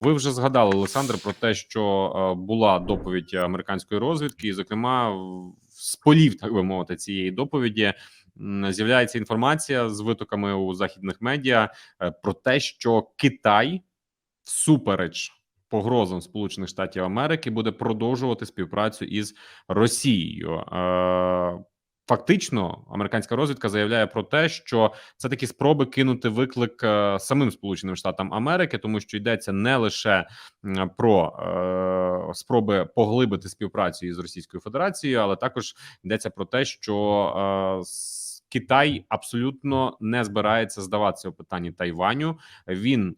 Ви вже згадали, Олександр, про те, що е, була доповідь американської розвідки, і, зокрема, з полів, так би мовити, цієї доповіді з'являється інформація з витоками у західних медіа е, про те, що Китай всупереч погрозам Сполучених Штатів Америки буде продовжувати співпрацю із Росією. Фактично, американська розвідка заявляє про те, що це такі спроби кинути виклик е, самим Сполученим Штатам Америки, тому що йдеться не лише про е, спроби поглибити співпрацю із Російською Федерацією, але також йдеться про те, що е, Китай абсолютно не збирається здаватися у питанні Тайваню. Він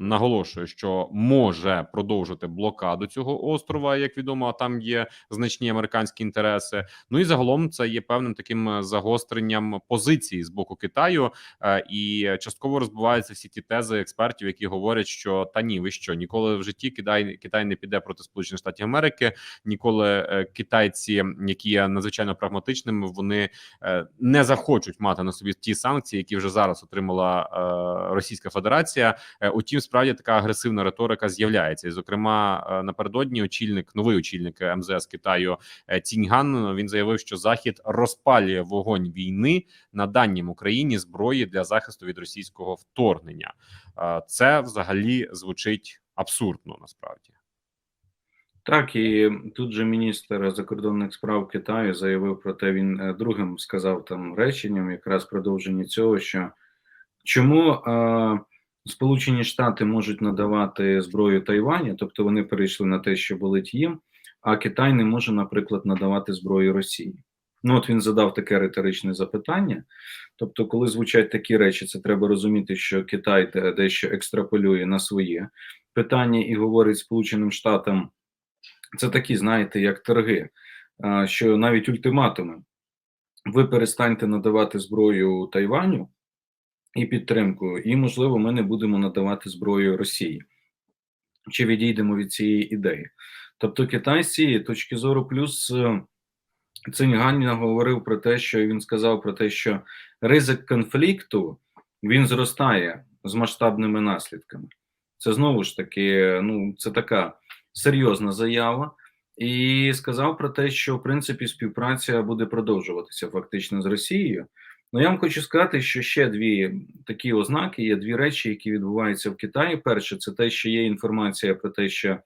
наголошує, що може продовжити блокаду цього острова. Як відомо, там є значні американські інтереси. Ну і загалом це є певним таким е, загостренням позиції з боку Китаю, е, і частково розбиваються всі ті тези експертів, які говорять, що та ні, ви що ніколи в житті Китай Китай не піде проти Сполучених Штатів Америки. Ніколи е, китайці, які є надзвичайно прагматичними, вони не захочуть мати на собі ті санкції, які вже зараз отримала Російська Федерація. Утім, справді така агресивна риторика з'являється. І, зокрема, е, напередодні очільник, новий очільник МЗС Китаю е, Ціньган він заявив, що Захід розпалює вогонь війни наданням Україні зброї для захисту від російського вторгнення. Е, Це взагалі звучить абсурдно насправді. Так, і тут же міністр закордонних справ Китаю заявив про те, він другим сказав там реченням, якраз продовження цього, що чому Сполучені Штати можуть надавати зброю Тайваню, тобто вони перейшли на те, що болить їм, а Китай не може, наприклад, надавати зброю Росії. Ну, от він задав таке риторичне запитання. Тобто, коли звучать такі речі, це треба розуміти, що Китай дещо екстраполює на своє питання і говорить Сполученим Штатам. Це такі, знаєте, як торги, що навіть ультиматуми. Ви перестаньте надавати зброю Тайваню і підтримку, і, можливо, ми не будемо надавати зброю Росії. Чи відійдемо від цієї ідеї? Тобто, Китай з цієї точки зору, плюс е, говорив про те, що він сказав про те, що ризик конфлікту він зростає з масштабними наслідками. Це знову ж таки, ну це така серйозна заява, і сказав про те, що в принципі співпраця буде продовжуватися фактично з Росією. Ну я вам хочу сказати, що ще дві такі ознаки є дві речі, які відбуваються в Китаї. Перше, це те, що є інформація про те, що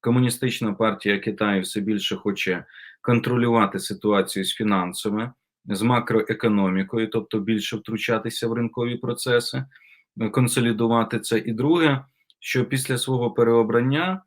комуністична партія Китаю все більше хоче контролювати ситуацію з фінансами, з макроекономікою, тобто більше втручатися в ринкові процеси, консолідувати це. І друге, що після свого переобрання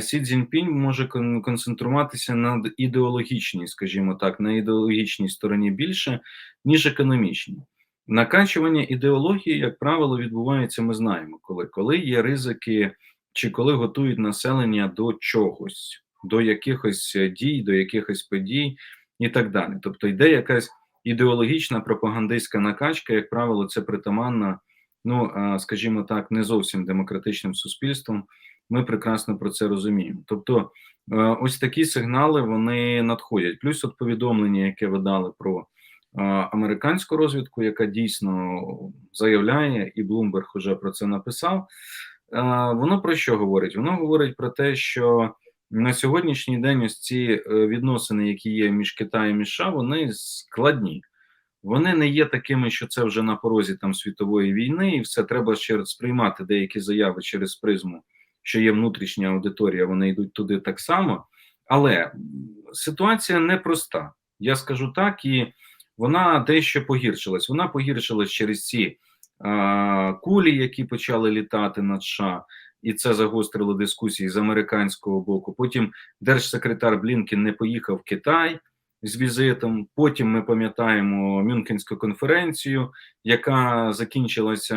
Сі Цзіньпінь може кон- концентруватися на ідеологічній, скажімо так, на ідеологічній стороні більше, ніж економічній. Накачування ідеології, як правило, відбувається, ми знаємо, коли, коли є ризики, чи коли готують населення до чогось, до якихось е, дій, до якихось подій і так далі. Тобто йде якась ідеологічна пропагандистська накачка, як правило, це притаманна, ну е, скажімо так, не зовсім демократичним суспільством. Ми прекрасно про це розуміємо. Тобто, е, ось такі сигнали вони надходять. Плюс от повідомлення, яке ви дали про е, американську розвідку, яка дійсно заявляє, і Блумберг уже про це написав. Е, Воно про що говорить? Воно говорить про те, що на сьогоднішній день ось ці відносини, які є між Китаєм і США, вони складні. Вони не є такими, що це вже на порозі там світової війни, і все треба ще сприймати деякі заяви через призму, що є внутрішня аудиторія, вони йдуть туди так само. Але ситуація непроста. Я скажу так, і вона дещо погіршилась. Вона погіршилась через ці а, кулі, які почали літати над США, і це загострило дискусії з американського боку. Потім держсекретар Блінкен не поїхав в Китай з візитом. Потім ми пам'ятаємо Мюнхенську конференцію, яка закінчилася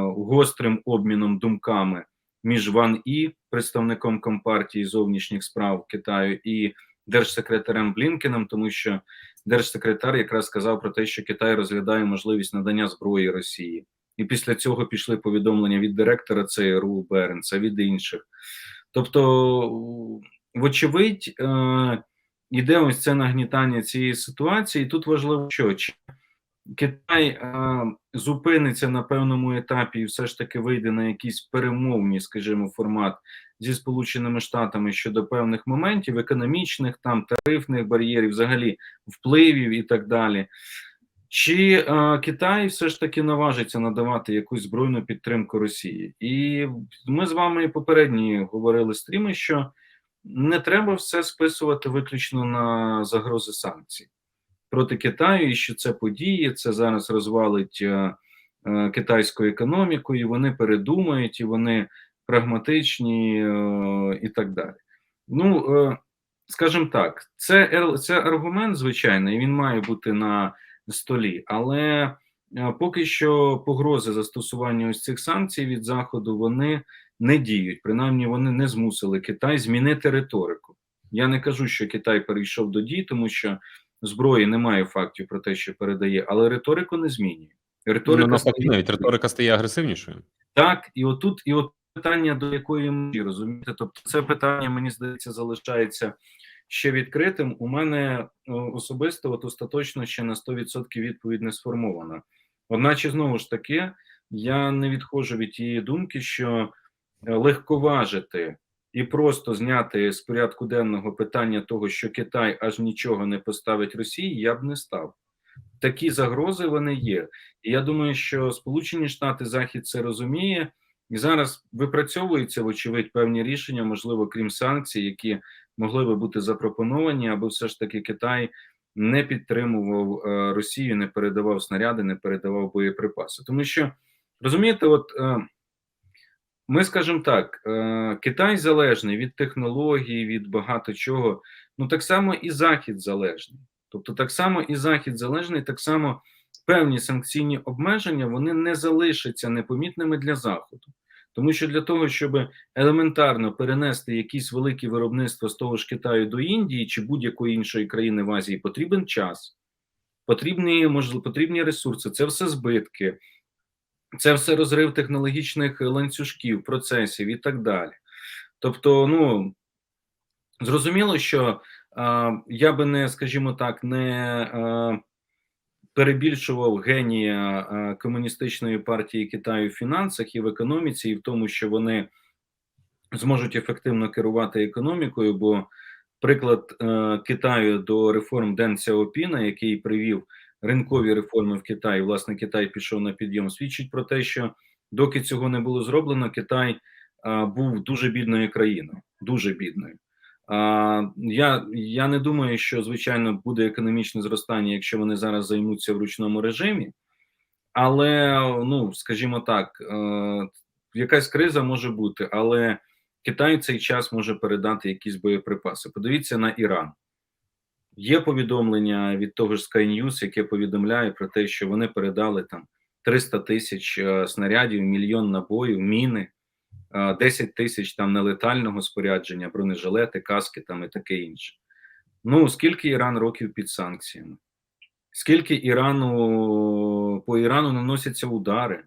гострим обміном думками між Ван І, представником компартії зовнішніх справ Китаю, і держсекретарем Блінкеном, тому що держсекретар якраз сказав про те, що Китай розглядає можливість надання зброї Росії. І після цього пішли повідомлення від директора ЦРУ Бернса, від інших. Тобто, вочевидь, е, іде ось це нагнітання цієї ситуації. І тут важливо, що Китай е, зупиниться на певному етапі і все ж таки вийде на якийсь перемовний, скажімо, формат зі Сполученими Штатами щодо певних моментів економічних, там тарифних бар'єрів, взагалі впливів і так далі. Чи е, Китай все ж таки наважиться надавати якусь збройну підтримку Росії? І ми з вами попередні говорили стріми, що не треба все списувати виключно на загрози санкцій проти Китаю, і що це події, це зараз розвалить е, е, китайську економіку, і вони передумають, і вони прагматичні е, і так далі. Ну, скажімо так, це, це аргумент, звичайно, і він має бути на столі, але поки що погрози застосування ось цих санкцій від Заходу вони не діють. Принаймні, вони не змусили Китай змінити риторику. Я не кажу, що Китай перейшов до дій, тому що зброї немає фактів про те, що передає, але риторику не змінює. Риторика Ну, стоїть. навіть риторика стає агресивнішою. Так, і отут, і от питання до якої межі, розумієте? Тобто, це питання, мені здається, залишається ще відкритим. У мене особисто, от остаточно ще на 100% відповідь не сформована. Одначе, знову ж таки, я не відходжу від тієї думки, що е, легковажити і просто зняти з порядку денного питання того, що Китай аж нічого не поставить Росії, я б не став. Такі загрози вони є. І я думаю, що Сполучені Штати Захід це розуміє, і зараз випрацьовуються, вочевидь, певні рішення, можливо, крім санкцій, які могли би бути запропоновані, аби все ж таки Китай не підтримував е, Росію, не передавав снаряди, не передавав боєприпаси. Тому що розумієте, от е, ми скажемо так: е, Китай залежний від технологій, від багато чого. Ну так само і Захід залежний. Тобто, так само і Захід залежний, так само певні санкційні обмеження вони не залишаться непомітними для Заходу. Тому що для того, щоб елементарно перенести якісь великі виробництва з того ж Китаю до Індії чи будь-якої іншої країни в Азії, потрібен час, потрібні, можливо, потрібні ресурси, це все збитки, це все розрив технологічних ланцюжків, процесів і так далі. Тобто, ну зрозуміло, що е, я би не, скажімо так, не е, перебільшував генія е, комуністичної партії Китаю в фінансах і в економіці, і в тому, що вони зможуть ефективно керувати економікою. Бо приклад е, Китаю до реформ Ден Сяопіна, який привів ринкові реформи в Китаї, власне, Китай пішов на підйом, свідчить про те, що доки цього не було зроблено, Китай е, був дуже бідною країною, дуже бідною. А, я, я не думаю, що звичайно буде економічне зростання, якщо вони зараз займуться в ручному режимі, але ну скажімо так, е, якась криза може бути, але Китай цей час може передати якісь боєприпаси. Подивіться на Іран. Є повідомлення від того ж Sky News, яке повідомляє про те, що вони передали там 300 тисяч е, снарядів, мільйон набоїв, міни. 10 тисяч там нелетального спорядження, бронежилети, каски там і таке інше. Ну скільки Іран років під санкціями? Скільки Ірану по Ірану наносяться удари?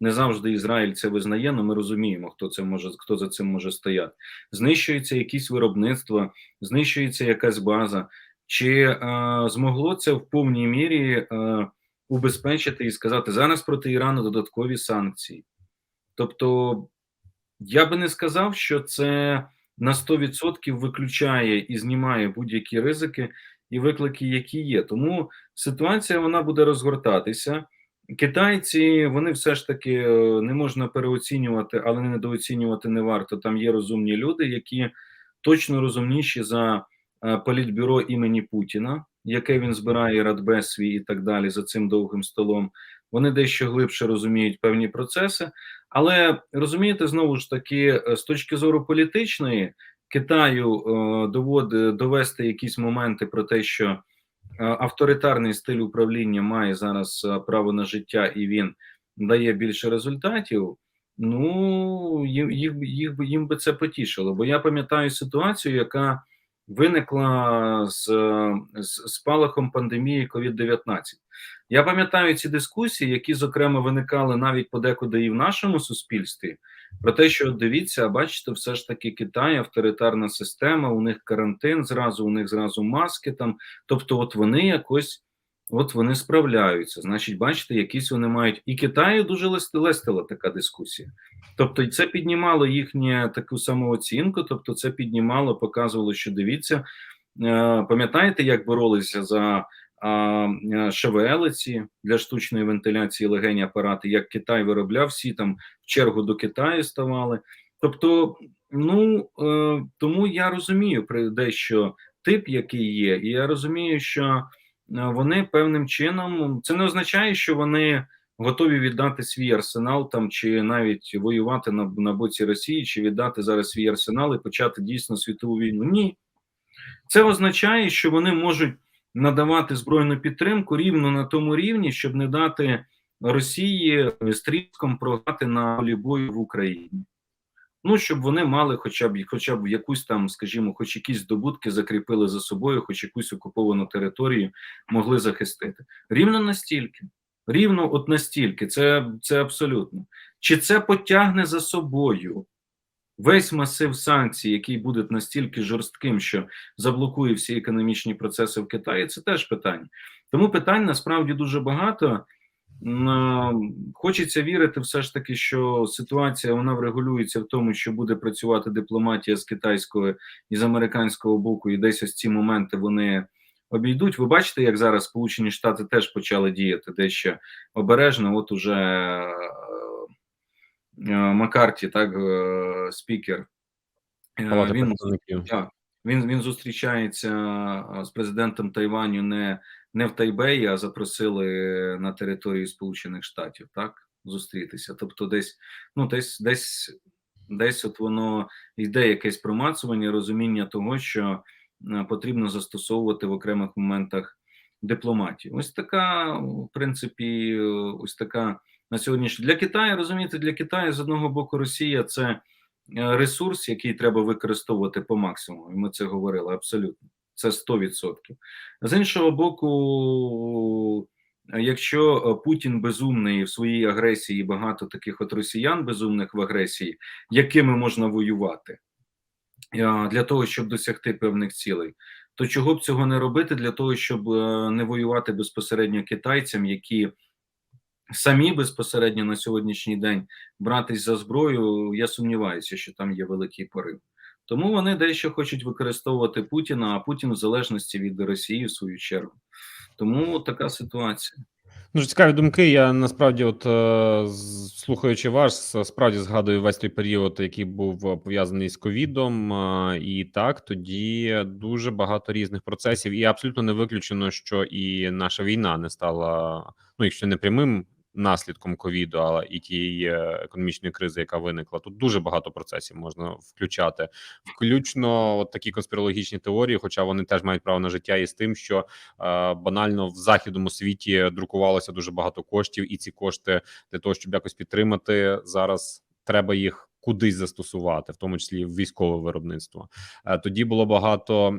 Не завжди Ізраїль це визнає, але ми розуміємо, хто це може, хто за цим може стояти. Знищується якісь виробництва, знищується якась база. Чи е, змогло це в повній мірі е, убезпечити і сказати зараз проти Ірану додаткові санкції? Тобто я би не сказав, що це на 100% виключає і знімає будь-які ризики і виклики, які є. Тому ситуація вона буде розгортатися. Китайці вони все ж таки е, не можна переоцінювати, але недооцінювати не варто. Там є розумні люди, які точно розумніші за політбюро імені Путіна, яке він збирає радбез свій і так далі за цим довгим столом. Вони дещо глибше розуміють певні процеси. Але розумієте, знову ж таки, з точки зору політичної, Китаю е, доводить довести якісь моменти про те, що е, авторитарний стиль управління має зараз е, право на життя і він дає більше результатів. Ну їх, їх їм би це потішило. Бо я пам'ятаю ситуацію, яка виникла з, з спалахом пандемії COVID-19. Я пам'ятаю ці дискусії, які зокрема виникали навіть подекуди і в нашому суспільстві, про те, що дивіться, бачите, все ж таки Китай, авторитарна система, у них карантин, зразу у них зразу маски там. Тобто, от вони якось От вони справляються. Значить, бачите, якісь вони мають. І Китаю дуже лестила така дискусія. Тобто, це піднімало їхню таку самооцінку, тобто, це піднімало, показувало, що дивіться, е, пам'ятаєте, як боролися за е, для штучної вентиляції легені апарати, як Китай виробляв, всі там в чергу до Китаю ставали. Тобто, ну е, тому я розумію дещо тип, який є, і я розумію, що вони певним чином це не означає, що вони готові віддати свій арсенал там чи навіть воювати на, на боці Росії, чи віддати зараз свій арсенал і почати дійсно світову війну. Ні, це означає, що вони можуть надавати збройну підтримку рівно на тому рівні, щоб не дати Росії стріском програти на полі бою в Україні. Ну, щоб вони мали хоча б хоча б якусь там, скажімо, хоч якісь здобутки закріпили за собою, хоч якусь окуповану територію могли захистити. Рівно настільки. Рівно от настільки, це, це абсолютно. Чи це потягне за собою весь масив санкцій, який буде настільки жорстким, що заблокує всі економічні процеси в Китаї, це теж питання. Тому питань насправді дуже багато. Е, Хочеться вірити, все ж таки, що ситуація вона врегулюється в тому, що буде працювати дипломатія з китайського і з американського боку, і десь ось ці моменти вони обійдуть. Ви бачите, як зараз Сполучені Штати теж почали діяти дещо обережно. От уже е, е, Маккарті, так спікер. Він він, він зустрічається з президентом Тайваню не, не в Тайбеї, а запросили на територію Сполучених Штатів, так, зустрітися. Тобто, десь, ну, десь, десь, десь от воно йде якесь промацування, розуміння того, що е, потрібно застосовувати в окремих моментах дипломатію. Ось така, в принципі, ось така на сьогоднішній для Китаю, розумієте, для Китаю з одного боку Росія це е, ресурс, який треба використовувати по максимуму. І ми це говорили абсолютно. Це 100%. З іншого боку, якщо е, Путін безумний в своїй агресії, багато таких от росіян безумних в агресії, якими можна воювати е, для того, щоб досягти певних цілей, то чого б цього не робити для того, щоб е, не воювати безпосередньо китайцям, які самі безпосередньо на сьогоднішній день братись за зброю, я сумніваюся, що там є великий порив. Тому вони дещо хочуть використовувати Путіна, а Путін в залежності від Росії в свою чергу. Тому така ситуація. Дуже цікаві думки. Я насправді, от е, слухаючи вас, справді згадую весь той період, який був е, пов'язаний з ковідом. е, І так тоді дуже багато різних процесів, і абсолютно не виключено, що і наша війна не стала, ну якщо не прямим наслідком ковіду, але і тієї е, економічної кризи, яка виникла. Тут дуже багато процесів можна включати, включно от такі конспірологічні теорії, хоча вони теж мають право на життя, і з тим, що е, банально в західному світі друкувалося дуже багато коштів, і ці кошти для того, щоб якось підтримати зараз, треба їх кудись застосувати, в тому числі в військове виробництво. Е, Тоді було багато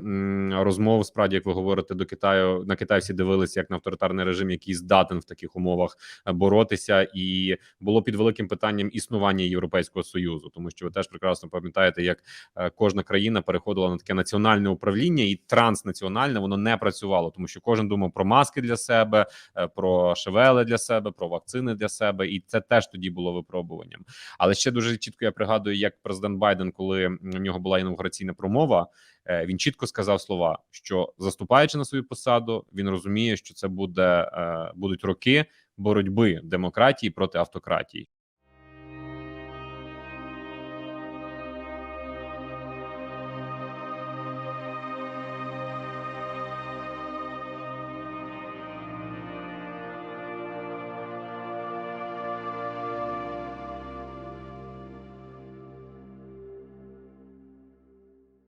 розмов. Справді, як ви говорите, до Китаю на Китай всі дивилися як на авторитарний режим, який здатен в таких умовах е, боротися, і було під великим питанням існування Європейського союзу, тому що ви теж прекрасно пам'ятаєте, як е, кожна країна переходила на таке національне управління, і транснаціональне воно не працювало, тому що кожен думав про маски для себе, про шевели для себе, про вакцини для себе, і це теж тоді було випробуванням. Але ще дуже чітко я пригадую, як президент Байден, коли в нього була інаугураційна промова, е, він чітко сказав слова, що заступаючи на свою посаду, він розуміє, що це буде е, будуть роки боротьби демократії проти автократії.